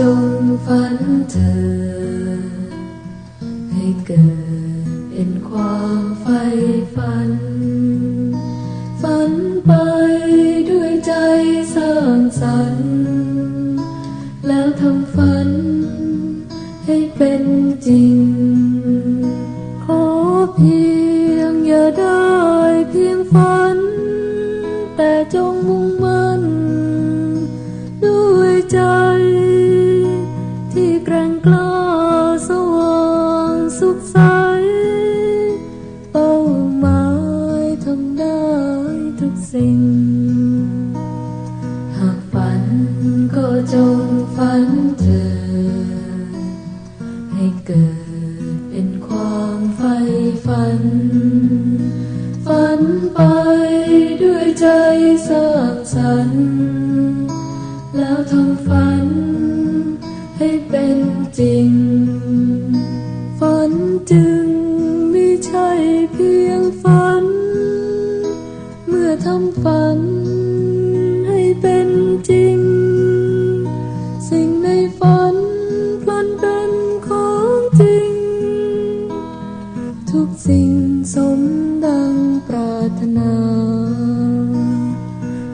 จงฝันเธอ ให้เกิดเป็นความใฝ่ฝัน ฝันไปด้วยใจสร้างสรรค์แล้วทำฝันให้เป็นจริง สิ่ง หากฝันก็จงฝันเธอ ให้เกิดเป็นความใฝ่ฝัน ฝันไปด้วยใจสร้างสรรค์แล้วทำฝันให้เป็นจริง ฝันจึง ทำฝันให้เป็นจริง สิ่งในฝันพลันเป็นของจริง ทุกสิ่งสมดังปรารถนา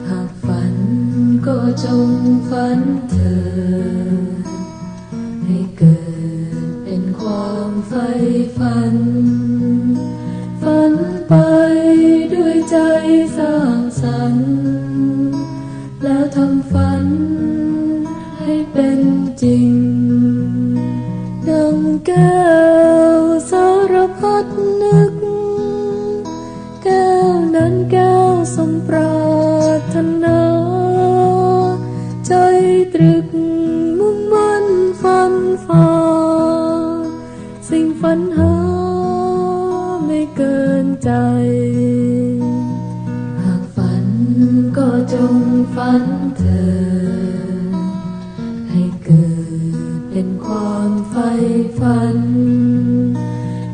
หากฝันก็จงฝันเธอ ให้เกิดเป็นความใฝ่ฝัน ฝันไป สร้างสรรค์แล้วทำฝันให้เป็นจริง ดังแก้วสารพัดนึก แก้วนั้นแก้วสมปรารถนา ใจตรึกมุ่งมั่นฝันฝ่าสิ่งฝันหาไม่เกินใจ ฝันเธอ ให้เกิดเป็นความใฝ่ฝัน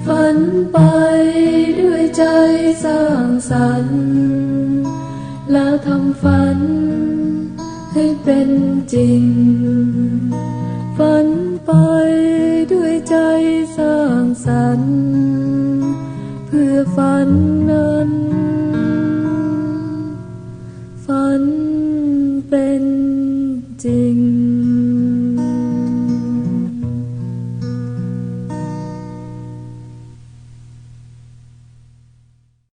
ฝันไปด้วยใจสร้างสรรค์ แล้วทำฝัน ให้เป็นจริง ฝันไปด้วยใจสร้างสรรค์ เพื่อฝัน มันเป็นจริง